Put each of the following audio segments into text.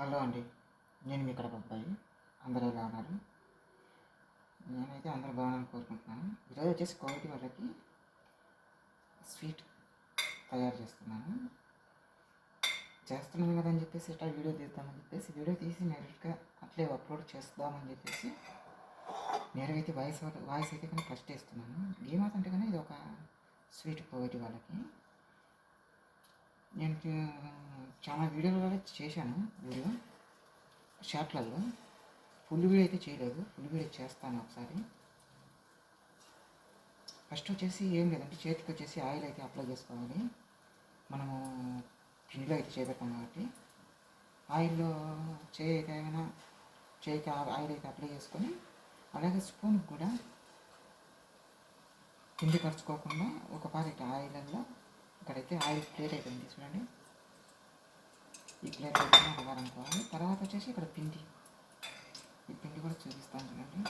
Hello అండి నేను మీ కడప అబ్బాయి. అందరూ ఎలా ఉన్నారు? నేనైతే అందరూ బాగున్నాను కోరుకుంటున్నాను. ఈరోజు వచ్చేసి కోవిడ్ వాళ్ళకి స్వీట్ తయారు చేస్తున్నాను. చేస్తున్నాను కదా అని చెప్పేసి ఇట్లా వీడియో తీద్దామని చెప్పేసి వీడియో తీసి నేరుగా అట్లే అప్లోడ్ చేస్తామని చెప్పేసి నేరుగా అయితే వాయిస్ వాయిస్ అయితే కానీ ఫస్ట్ ఇస్తున్నాను గేమాస్ అంటే కానీ ఇది ఒక స్వీట్ కోవిడ్ వాళ్ళకి. నేను చాలా చాలా వీడియోలలో చేశాను వీడియో. షార్ట్లలో ఫుల్ వీడియో అయితే చేయలేదు ఫుల్ వీడియో చేస్తాను ఒకసారి. ఫస్ట్ వచ్చేసి ఏం లేదంటే చేతికి వచ్చేసి ఆయిల్ అయితే అప్లై చేసుకోవాలి. మనము పిండిలో అయితే చేపెట్టాం కాబట్టి. ఆయిల్లో చేయి అయితే ఏమైనా చేయికి ఆయిల్ అయితే అప్లై చేసుకొని అలాగే స్పూన్ కూడా పిండి ఖర్చుకోకుండా ఒక పాకెట్ ఆయిల్లో ఇక్కడైతే ఆయిల్ ప్లేట్ అయితే చూడండి. ఇట్లా పెట్టిన ఒక వారం అనుకోవాలి తర్వాత వచ్చేసి ఇక్కడ పిండి. ఈ పిండి కూడా చూపిస్తాను చూడండి.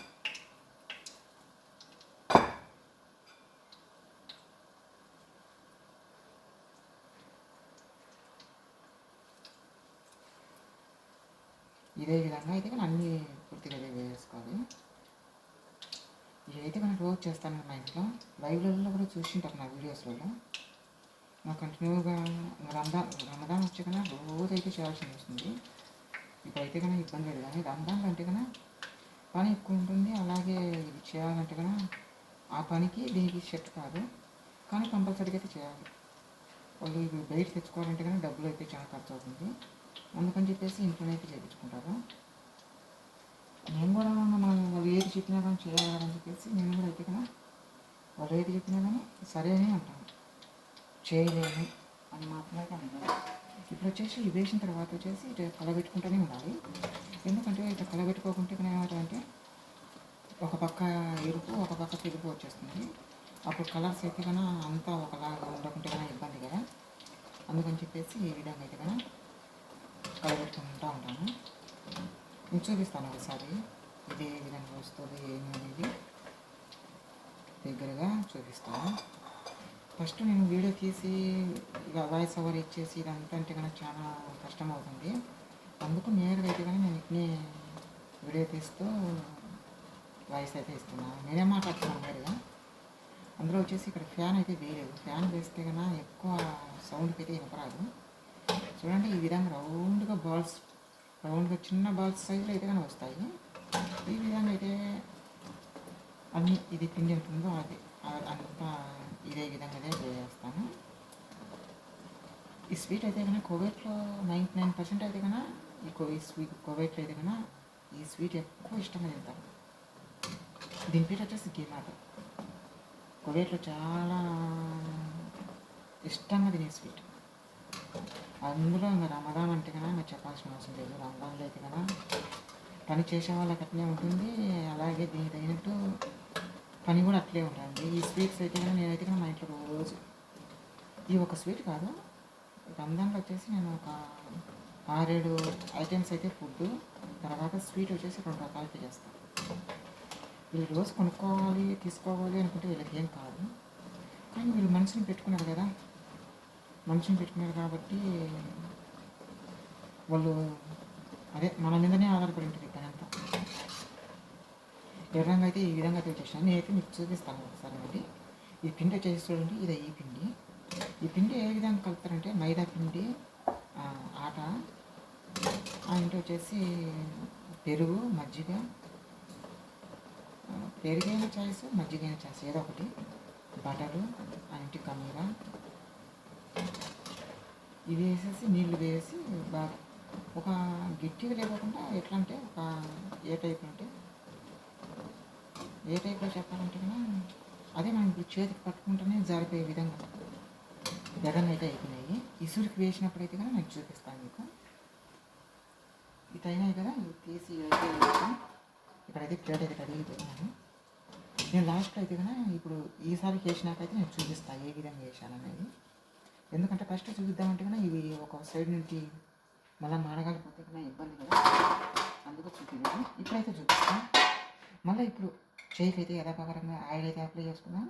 ఇదే విధంగా అయితే కానీ అన్ని పూర్తిగా అదే వేసుకోవాలి. ఇదైతే మనం రోజు చేస్తాను మా ఇంట్లో. లైవ్లలో కూడా చూసింటారు నా వీడియోస్లలో కంటిన్యూగా రంజాన్ రమదాన్ వచ్చే కన్నా రోజైతే అయితే చేయాల్సి వస్తుంది ఇప్పుడైతే కన్నా ఇబ్బంది లేదు కానీ రంజాన్ అంటే కన్నా పని ఎక్కువ ఉంటుంది అలాగే ఇది చేయాలంటే కన్నా ఆ పనికి దీనికి సెట్ కాదు కానీ కంపల్సరీగా అయితే చేయాలి వాళ్ళు ఇవి బయట తెచ్చుకోవాలంటే కానీ డబ్బులు అయితే చాలా ఖర్చు అవుతుంది అందుకని చెప్పేసి ఇంట్లోనే అయితే చేయించుకుంటారు నేను కూడా మనం వాళ్ళు ఏది చెప్పినా కానీ చేయాలని చెప్పేసి నేను కూడా అయితే కన్నా వాళ్ళు ఏది చెప్పినా కానీ సరే అని అంటాను చేయలేము అని మాత్రమే అనుకోవాలి ఇప్పుడు వచ్చేసి ఇవి వేసిన తర్వాత వచ్చేసి ఇటు కలబెట్టుకుంటూనే ఉండాలి. ఎందుకంటే ఇట్లా కలబెట్టుకోకుంటే ఇక్కడ ఏమవుతుందంటే ఒక పక్క ఎరుపు ఒక పక్క తెలుపు వచ్చేస్తుంది. అప్పుడు కలర్స్ అయితే కన్నా అంతా ఒకలాగా ఉండకుంటే కన్నా ఇబ్బంది కదా. అందుకని చెప్పేసి ఈ విధంగా అయితే కన్నా కలబెట్టుకుంటూ ఉంటాను. నేను చూపిస్తాను ఒకసారి. ఇది ఏ విధంగా వస్తుంది ఏమి అనేది దగ్గరగా చూపిస్తాను. ఫస్ట్ నేను వీడియో తీసి ఇక వాయిస్ ఓవర్ ఇచ్చేసి ఇదంతా అంటే కనుక చాలా కష్టం అవుతుంది అందుకు నేరుగా అయితే కానీ నేను ఇట్నే వీడియో తీస్తూ వాయిస్ అయితే ఇస్తున్నాను నేనే మాట్లాడుతున్నాను నేరుగా అందులో వచ్చేసి ఇక్కడ ఫ్యాన్ అయితే వేయలేదు. ఫ్యాన్ వేస్తే కన్నా ఎక్కువ సౌండ్కి అయితే వినపరాదు. చూడండి ఈ విధంగా రౌండ్గా బాల్స్ రౌండ్గా చిన్న బాల్స్ సైజులో అయితే కానీ వస్తాయి. ఈ విధంగా అయితే అన్ని ఇది పిండి ఉంటుందో అది అంతా ఇదే విధంగానే చేస్తాను. ఈ స్వీట్ అయితే కన్నా కోవేట్లో నైంటీ నైన్ పర్సెంట్ అయితే కన్నా ఈ కోవి స్వీట్ కోవేట్లో అయితే కన్నా ఈ స్వీట్ ఎక్కువ ఇష్టంగా తింటాను దీని పేరు వచ్చేసి గీమాట కోవేట్లో చాలా ఇష్టంగా తినే స్వీట్ అందులో ఇంకా రమదాన్ అంటే కన్నా ఇంకా చెప్పాల్సిన అవసరం లేదు. రమదాన్లో అయితే కన్నా పని చేసే వాళ్ళకి అట్లే ఉంటుంది. అలాగే దీనికి తగినట్టు పని కూడా అట్లే ఉంటుంది ఈ స్వీట్స్ అయితే కన్నా నేనైతే కన్నా మా ఇంట్లో రోజు ఈ ఒక స్వీట్ కాదు. రంజాన్లో వచ్చేసి నేను ఒక ఆరేడు ఐటమ్స్ అయితే ఫుడ్ తర్వాత స్వీట్ వచ్చేసి రెండు రకాలకి చేస్తాను. వీళ్ళు రోజు కొనుక్కోవాలి తీసుకోవాలి అనుకుంటే వీళ్ళకి ఏం కాదు. కానీ వీళ్ళు మనిషిని పెట్టుకున్నారు కదా. మనిషిని పెట్టుకున్నారు కాబట్టి వాళ్ళు అదే మన మీదనే ఆధారపడి ఉంటుంది. ఎర్రంగా అయితే ఈ విధంగా అయితే వచ్చేసాను నేనైతే మీకు చూపిస్తాను ఒకసారి మళ్ళీ ఈ పిండి వచ్చేసి చూడండి ఇది ఈ పిండి ఈ పిండి ఏ విధంగా కలుపుతారంటే మైదా పిండి ఆట ఆ ఇంటి వచ్చేసి పెరుగు మజ్జిగ పెరుగైన చాయిస్ మజ్జిగైన చాయిస్ ఏదో ఒకటి బటరు ఆ ఇంటి కమీర ఇవి వేసేసి నీళ్ళు వేసి బాగా ఒక గట్టిగా లేకుండా ఎట్లా అంటే ఒక ఏ టైప్ అంటే ఏ టైప్లో చెప్పాలంటే అదే మనం చేతికి పట్టుకుంటేనే జారిపోయే విధంగా ఎర్రగా అయితే అయిపోయినాయి. ఇసురికి వేసినప్పుడు అయితే కన్నా నేను చూపిస్తాను మీకు. ఇటు అయినాయి కదా ఇవి తీసి అయితే ఇక్కడైతే ప్లేట్ అయితే రెడీ నేను లాస్ట్ అయితే కదా ఇప్పుడు ఈసారి చేసినాకైతే నేను చూపిస్తాను ఏ విధంగా వేసాను అనేది ఎందుకంటే ఫస్ట్ చూపిద్దామంటే కదా ఇవి ఒక సైడ్ నుంచి మళ్ళీ మాడగలిపోతే కదా ఇబ్బంది కదా. అందుకు చూపిద్దాం ఇప్పుడైతే చూపిస్తాను. మళ్ళీ ఇప్పుడు చేయికి అయితే యథాపకరంగా ఆయిల్ అయితే అప్లై చేసుకున్నాం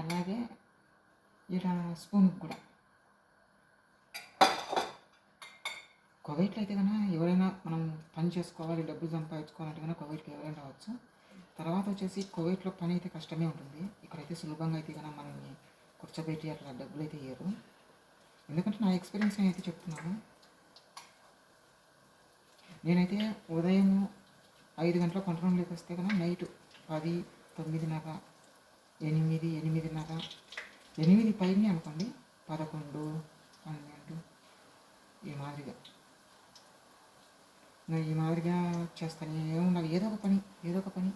అలాగే ఇక్కడ స్పూన్ కూడా. కొవైట్లో అయితే కన్నా ఎవరైనా మనం పని చేసుకోవాలి డబ్బులు సంపాదించుకోవాలంటే కన్నా కొవైట్కి ఎవరైనా రావచ్చు. తర్వాత వచ్చేసి కోవిడ్లో పని అయితే కష్టమే ఉంటుంది. ఇక్కడైతే సులభంగా అయితే కన్నా మనల్ని కూర్చోబెట్టి అట్లా డబ్బులు అయితే ఇయ్యరు. ఎందుకంటే నా ఎక్స్పీరియన్స్ నేనైతే చెప్తున్నాను. నేనైతే ఉదయం ఐదు గంటల పంట లేకొస్తే కన్నా నైట్ పది తొమ్మిదిన్నర ఎనిమిది ఎనిమిదిన్నర ఎనిమిది పైన అనుకోండి పదకొండు పన్నెండు ఈ మాదిరిగా. నేను ఈ మాదిరిగా చేస్తాను ఉండాలి. ఏదో ఒక పని ఏదో ఒక పని.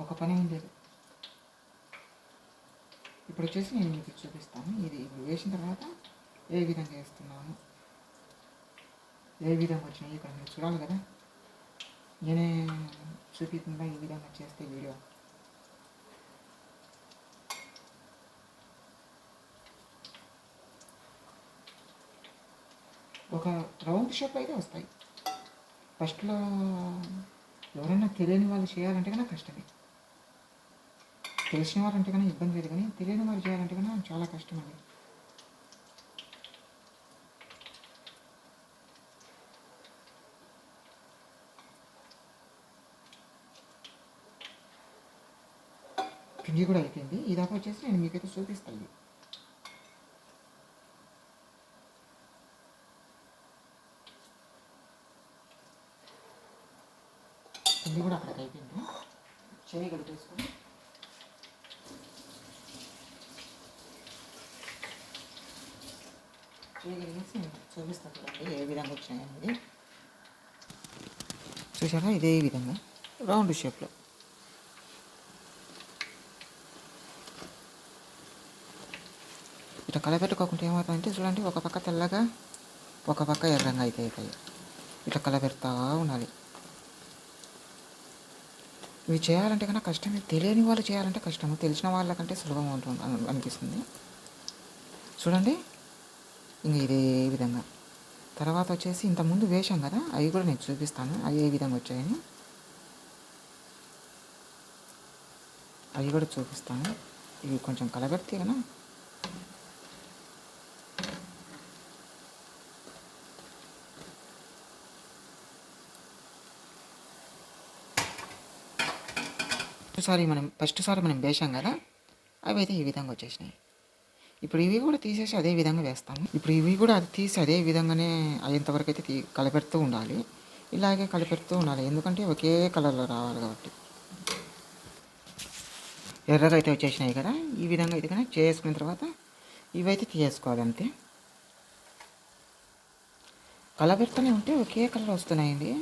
ఒక పని ఏం లేదు ఇప్పుడు వచ్చేసి నేను మీకు చూపిస్తాను. ఇది ఇప్పుడు వేసిన తర్వాత ఏ విధంగా వేస్తున్నాను? ఏ విధంగా వచ్చినాయి? ఇక్కడ మీరు చూడాలి కదా. నేనే చూపించకుండా ఈ విధంగా చేస్తే వీడియో ఒక రౌండ్ షేప్ అయితే వస్తాయి. ఫస్ట్లో ఎవరైనా తెలియని వాళ్ళు చేయాలంటే కన్నా కష్టమే. తెలిసిన వారు అంటే కన్నా ఇబ్బంది లేదు కానీ తెలియని వారు చేయాలంటే కన్నా చాలా కష్టం అది పిండి కూడా అయిపోయింది ఈ దాకా వచ్చేసి నేను మీకైతే చూపిస్తాను. పిండి కూడా అక్కడికి అయిపోయింది. చేయి కలిపేసుకొని చేయగలిగేసి చూపిస్తాను చూడండి ఏ విధంగా వచ్చినాయి చూసారా ఇదే విధంగా. రౌండ్ షేప్లో. ఇట్లా కలపెట్టుకోకుంటే ఏమవుతుందంటే చూడండి ఒక పక్క తెల్లగా ఒక పక్క ఎర్రంగా అయితే అవుతాయి ఇట్లా కలపెడతా ఉండాలి ఇవి చేయాలంటే కన్నా కష్టం తెలియని వాళ్ళు చేయాలంటే కష్టం తెలిసిన వాళ్ళకంటే సులభం ఉంటుంది అనిపిస్తుంది చూడండి ఇంక ఇదే విధంగా తర్వాత వచ్చేసి ఇంతకుముందు వేషాం కదా అవి కూడా నేను చూపిస్తాను అవి ఏ విధంగా వచ్చాయని అవి కూడా చూపిస్తాను ఇవి కొంచెం కలబెడితే కదా ఫస్ట్ సారి మనం ఫస్ట్ సారి మనం వేసాం కదా అవి అయితే ఈ విధంగా వచ్చేసినాయి. ఇప్పుడు ఇవి కూడా తీసేసి అదే విధంగా వేస్తాము. ఇప్పుడు ఇవి కూడా అది తీసి అదే విధంగానే అయ్యేంతవరకు అయితే తీ కలిపెడుతూ ఉండాలి. ఇలాగే కలిపెడుతూ ఉండాలి. ఎందుకంటే ఒకే కలర్లో రావాలి కాబట్టి. ఎర్రగా అయితే వచ్చేసినాయి కదా ఈ విధంగా అయితే కనుక చేసుకున్న తర్వాత ఇవైతే తీసేసుకోవాలి అంతే. కలబెడుతూనే ఉంటే ఒకే కలర్ వస్తున్నాయండి.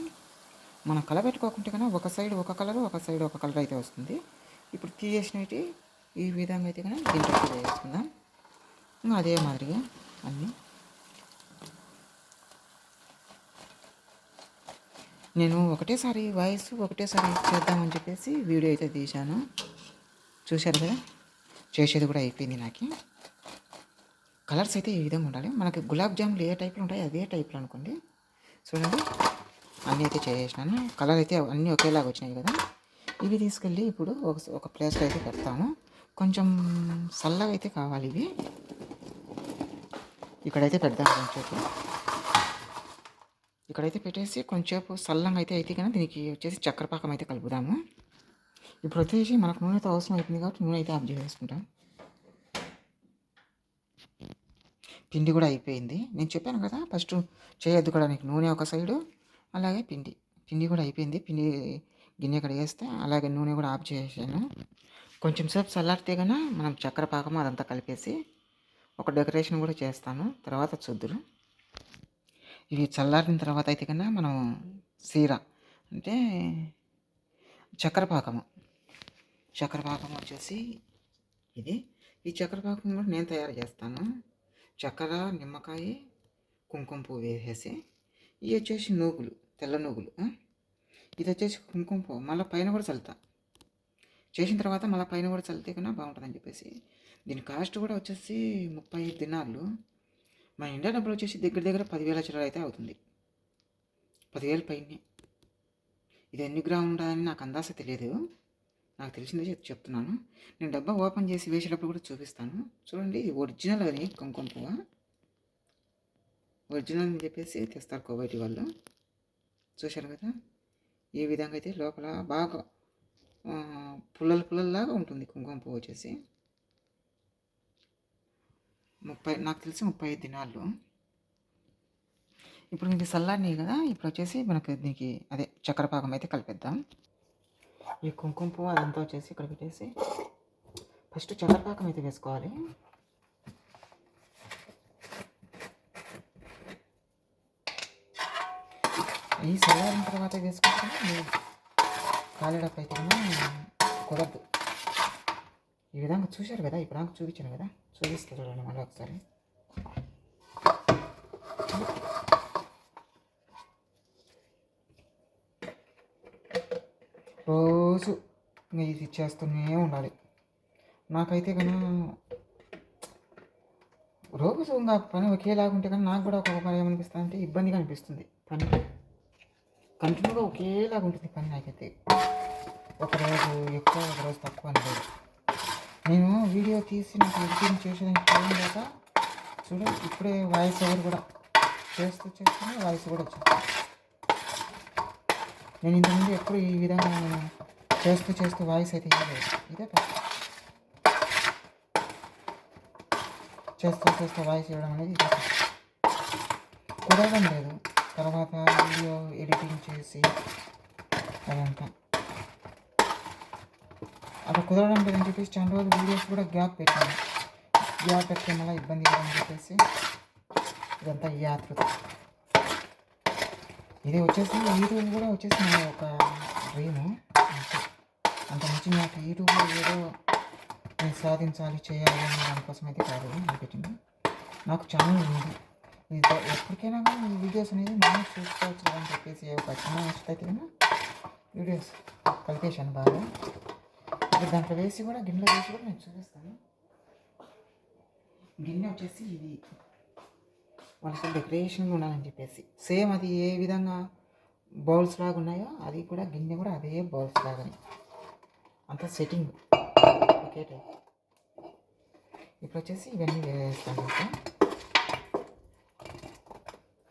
మనం కలబెట్టుకోకుంటే కన్నా ఒక సైడ్ ఒక కలర్ ఒక సైడ్ ఒక కలర్ అయితే వస్తుంది. ఇప్పుడు తీసేసినవి ఈ విధంగా అయితే కన్నా దీంట్లో వేసుకుందాం. ఇంకా అదే మాదిరిగా అన్నీ. నేను ఒకటేసారి వాయిస్ ఒకటేసారి చేద్దామని చెప్పేసి వీడియో అయితే తీశాను. చూశారు కదా? చేసేది కూడా అయిపోయింది నాకు. కలర్స్ అయితే ఈ విధంగా ఉండాలి. మనకి గులాబ్ జాములు ఏ టైప్లో ఉంటాయి అదే టైప్లో అనుకోండి. చూడండి. అన్నీ అయితే చేసేసినాను. కలర్ అయితే అన్నీ ఒకేలాగా వచ్చినాయి కదా. ఇవి తీసుకెళ్ళి ఇప్పుడు ఒక ఒక ప్లేస్లో అయితే పెడతాము. కొంచెం చల్లగా అయితే కావాలి ఇవి. ఇక్కడైతే పెడదాం కొంచెంసేపు. ఇక్కడైతే పెట్టేసి కొంచెంసేపు చల్లంగా అయితే అయితే కానీ దీనికి వచ్చేసి చక్రపాకం అయితే కలుపుదాము. ఇప్పుడు వచ్చేసి మనకు నూనె అయితే అవసరం అవుతుంది కాబట్టి నూనె అయితే ఆఫ్ చేసుకుంటాం పిండి కూడా అయిపోయింది. నేను చెప్పాను కదా ఫస్ట్ చేయొద్దు కూడా నీకు నూనె ఒక సైడు. అలాగే పిండి. పిండి కూడా అయిపోయింది. పిండి గిన్నె కడిగేస్తే అలాగే నూనె కూడా ఆఫ్ చేసాను కొంచెం సేపు చల్లారితే కన్నా మనం చక్కెర పాకం అదంతా కలిపేసి ఒక డెకరేషన్ కూడా చేస్తాను. తర్వాత చూద్దురు. ఇవి చల్లారిన తర్వాత అయితే కన్నా మనం సీర అంటే చక్కెర పాకము. చక్కెర పాకం వచ్చేసి ఇది. ఈ చక్కెర పాకం కూడా నేను తయారు చేస్తాను. చక్కెర నిమ్మకాయ కుంకుమ పువ్వు వేసేసి ఇవి వచ్చేసి నూగులు తెల్ల నూగులు ఇది వచ్చేసి కుంకుమ పువ్వు. మళ్ళీ పైన కూడా చల్లుతా. చేసిన తర్వాత మళ్ళీ పైన కూడా చల్లితే కన్నా బాగుంటుందని చెప్పేసి. దీని కాస్ట్ కూడా వచ్చేసి ముప్పై ఐదు దినాలు మన ఇండియా డబ్బులు వచ్చేసి దగ్గర దగ్గర పదివేల చిల్లర అయితే అవుతుంది. పదివేల పైనే. ఇది ఎన్ని గ్రాములు ఉండాలని నాకు అందాస తెలియదు. నాకు తెలిసిందే చెప్తున్నాను. నేను డబ్బా ఓపెన్ చేసి వేసేటప్పుడు కూడా చూపిస్తాను. చూడండి ఇది ఒరిజినల్ అది కుంకుమ పువ్వు? ఒరిజినల్ అని చెప్పేసి తెస్తారు కోబైటి వాళ్ళు. చూశారు కదా? ఈ విధంగా అయితే లోపల బాగా పుల్లలు పుల్లల్లాగా ఉంటుంది కుంకుమ పువ్వు వచ్చేసి. ముప్పై నాకు తెలిసి ముప్పై ఐదు దినాలు ఇప్పుడు ఇది చల్లారినాయి కదా? ఇప్పుడు వచ్చేసి మనకు దీనికి అదే చక్కెర పాకం అయితే కలిపేద్దాం. ఈ కుంకుమ పువ్వు అదంతా వచ్చేసి ఇక్కడ పెట్టేసి ఫస్ట్ చక్కెర పాకం అయితే వేసుకోవాలి. ఈ చల్లారిన తర్వాత వేసుకుంటే కాలేటప్పుడు అయితే కుదరదు. ఈ విధంగా చూశారు కదా ఇప్పుడు నాకు చూపించాను కదా. చూపిస్తా చూడండి మళ్ళీ ఒకసారి. రోజు ఇంకా ఇది చేస్తూనే ఉండాలి. నాకైతే కన్నా రోజు ఇంకా పని ఒకేలాగా ఉంటే కానీ నాకు కూడా ఒక పని ఏమనిపిస్తుంది అంటే ఇబ్బందిగా అనిపిస్తుంది. పని కంటిన్యూగా ఒకేలాగా ఉంటుంది పని నాకైతే. ఒకరోజు ఎక్కువ ఒకరోజు తక్కువ అనలేదు నేను వీడియో తీసి నాకు ఎడిటింగ్ చేసేదానికి టైం లేక చూడు ఇప్పుడే వాయిస్ ఓవర్ కూడా చేస్తూ చేస్తూనే వాయిస్ కూడా వచ్చింది నేను ఇంతకుముందు ఎప్పుడు ఈ విధంగా నేను చేస్తూ చేస్తూ వాయిస్ అయితే ఇవ్వలేదు ఇదే ఫస్ట్ చేస్తూ చేస్తూ వాయిస్ ఇవ్వడం అనేది ఇదే కుదరడం లేదు. తర్వాత వీడియో ఎడిటింగ్ చేసి అదంతా. అలా కుదరడం లేదని చెప్పేసి చాలా రోజులు వీడియోస్ కూడా గ్యాప్ పెట్టాను. గ్యాప్ పెట్టడం వల్ల ఇబ్బంది అని చెప్పేసి ఇదంతా ఈ ఇది వచ్చేసి యూట్యూబ్ కూడా వచ్చేసి నా ఒక డ్రీము అంత. మంచి నాకు యూట్యూబ్లో ఏదో నేను సాధించాలి చేయాలి అనే దానికోసం అయితే కాదు అనిపించింది నాకు ఛానల్ ఉంది. మీతో ఎప్పటికైనా కానీ ఈ వీడియోస్ అనేది మనం చూసుకోవచ్చు అని చెప్పేసి ఒక చిన్న నచ్చితే అయితే వీడియోస్ కలిపేశాను బాగా. ఇప్పుడు దాంట్లో వేసి కూడా గిన్నెలో వేసి కూడా నేను చూపిస్తాను. గిన్నె వచ్చేసి ఇది. వాళ్ళకి డెకరేషన్గా ఉండాలని చెప్పేసి. సేమ్ అది ఏ విధంగా బౌల్స్ లాగా ఉన్నాయో అది కూడా గిన్నె కూడా అదే బౌల్స్ లాగానే. అంత సెట్టింగ్ ఓకే టైప్ ఇప్పుడు వచ్చేసి ఇవన్నీ వేస్తాను.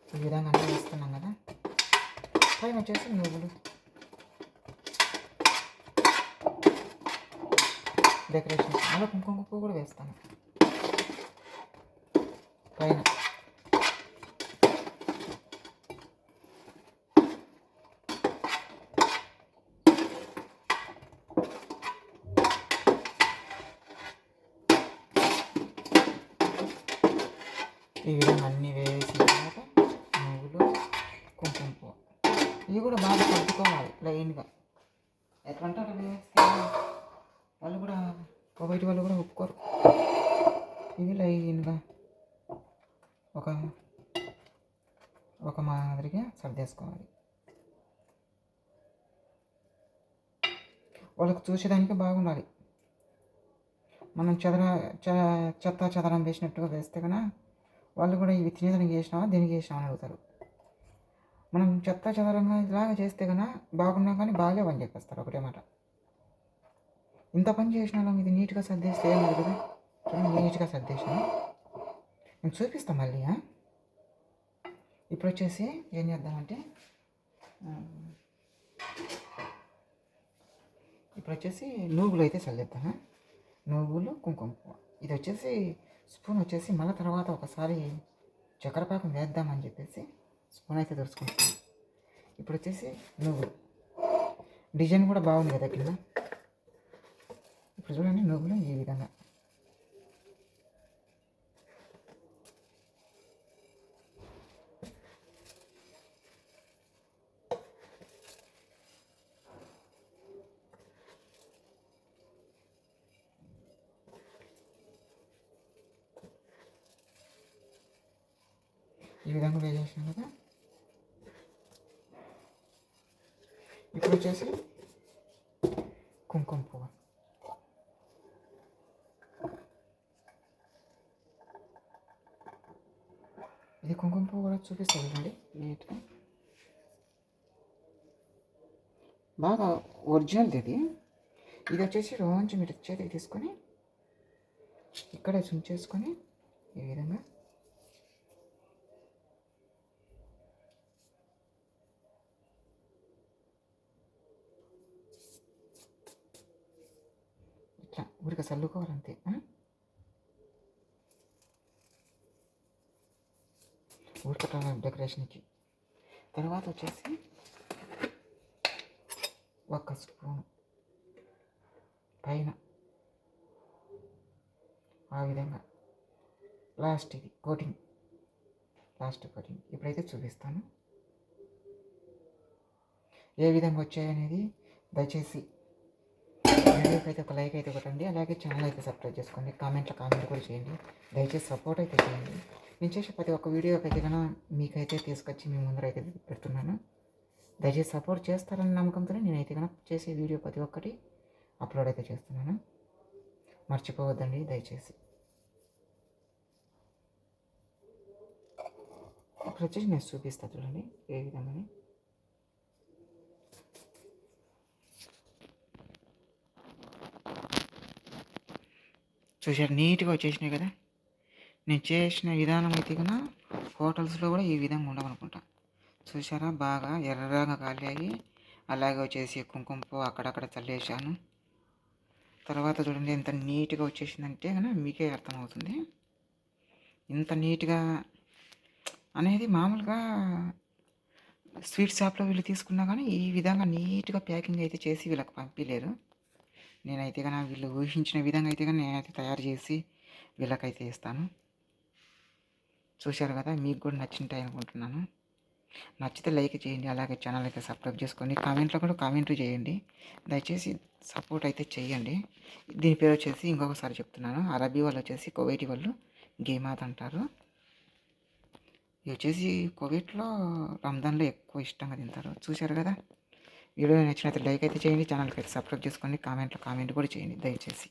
ఈ విధంగా అన్నీ వేస్తున్నాం కదా. పైన వచ్చేసి నువ్వులు. డెకరేషన్ అలా కుంకుమ పువ్వు కూడా వేస్తాను. పైన. ఈ విధంగా అన్నీ వేసి తర్వాత నువ్వులు కుంకుమ పువ్వు ఇవి కూడా బాగా కలుపుకోవాలి లైన్గా ఎట్లా అంటే అట్లా వేస్తే వాళ్ళు కూడా బయట వాళ్ళు కూడా ఒప్పుకోరు ఇవి లైన్గా ఒక ఒక వేసుకోవాలి వాళ్ళకు చూసేదానికి బాగుండాలి మనం చెదర చెత్త చెదరం వేసినట్టుగా వేస్తే కన్నా వాళ్ళు కూడా ఇవి తినేదానికి వేసినావా దీనికి వేసినావా అని అడుగుతారు మనం చెత్త చెదరంగా ఇలాగా చేస్తే కన్నా బాగున్నా కానీ బాగాలేవని చెప్పేస్తారు ఒకటే మాట ఇంత పని చేసిన ఇది నీట్గా సర్దేస్తే ఏమి కదా నీట్గా సర్దేసాను నేను చూపిస్తాను మళ్ళీ ఇప్పుడు వచ్చేసి ఏం చేద్దామంటే ఇప్పుడు వచ్చేసి నువ్వులు అయితే చల్లేద్దాం నువ్వులు కుంకుమ పువ్వు. ఇది వచ్చేసి స్పూన్ వచ్చేసి మళ్ళీ తర్వాత ఒకసారి చక్కెర పాకం వేద్దామని చెప్పేసి స్పూన్ అయితే దొరుకుతుంది ఇప్పుడు వచ్చేసి నువ్వులు. డిజైన్ కూడా బాగుంది కదా కింద. ఇప్పుడు చూడండి నువ్వులు ఈ విధంగా. ఈ విధంగా వేసేసాను కదా. ఇప్పుడు వచ్చేసి కుంకుమ పువ్వు. ఇది కుంకుమ పువ్వు కూడా చూపిస్తుంది చూడండి నీట్గా. బాగా ఒరిజినల్ ఇది. ఇది వచ్చేసి రోజు మీరు చేతికి తీసుకొని ఇక్కడే చుంచేసుకొని ఈ విధంగా లైట్గా చల్లుకోవాలంతే. ఆ? ఊరుకట్టాలి డెకరేషన్కి. తర్వాత వచ్చేసి ఒక స్పూన్ పైన ఆ విధంగా లాస్ట్ ఇది కోటింగ్. Last coating. ఇప్పుడైతే చూపిస్తాను. ఏ విధంగా వచ్చాయనేది దయచేసి వీడియోకి అయితే ఒక లైక్ అయితే కొట్టండి. అలాగే ఛానల్ అయితే సబ్స్క్రైబ్ చేసుకోండి. కామెంట్లో కామెంట్ కూడా చేయండి. దయచేసి సపోర్ట్ అయితే చేయండి. నేను చేసే ప్రతి ఒక్క వీడియోకి అయితే కన్నా మీకైతే తీసుకొచ్చి మీ ముందర అయితే పెడుతున్నాను. దయచేసి సపోర్ట్ చేస్తారని నమ్మకంతో నేనైతే కన్నా చేసే వీడియో ప్రతి ఒక్కటి అప్లోడ్ అయితే చేస్తున్నాను. మర్చిపోవద్దండి దయచేసి. ఇప్పుడు వచ్చేసి నేను చూపిస్తాను చూడండి ఏ విధంగా చూసారు నీట్గా వచ్చేసినాయి కదా. నేను చేసిన విధానం అయితే కన్నా హోటల్స్లో కూడా ఈ విధంగా ఉండవనుకుంటా చూసారా బాగా ఎర్రగా కాలాయి అలాగే వచ్చేసి కుంకుమపు అక్కడక్కడ చల్లేసాను తర్వాత చూడండి ఎంత నీట్గా వచ్చేసిందంటే కన్నా మీకే అర్థమవుతుంది. ఇంత నీట్గా అనేది మామూలుగా స్వీట్ షాప్లో వీళ్ళు తీసుకున్నా కానీ ఈ విధంగా నీట్గా ప్యాకింగ్ అయితే చేసి వీళ్ళకి పంపించలేరు నేనైతే కానీ వీళ్ళు ఊహించిన విధంగా అయితే కానీ నేనైతే తయారు చేసి వీళ్ళకైతే ఇస్తాను. చూశారు కదా మీకు కూడా నచ్చింటాయి అనుకుంటున్నాను. నచ్చితే లైక్ చేయండి అలాగే ఛానల్ అయితే సబ్స్క్రైబ్ చేసుకోండి. కామెంట్లో కూడా కామెంట్ చేయండి. దయచేసి సపోర్ట్ అయితే చేయండి. దీని పేరు వచ్చేసి ఇంకొకసారి చెప్తున్నాను. అరబీ వాళ్ళు వచ్చేసి కోవిడ్ వాళ్ళు గేమాత్ అంటారు. ఇది వచ్చేసి కోవిడ్లో రంజాన్లో ఎక్కువ ఇష్టంగా తింటారు. చూశారు కదా? వీడియో నచ్చినట్లయితే లైక్ అయితే చేయండి ఛానల్కి అయితే సబ్స్క్రైబ్ చేసుకోండి కామెంట్లో కామెంట్ కూడా చేయండి దయచేసి.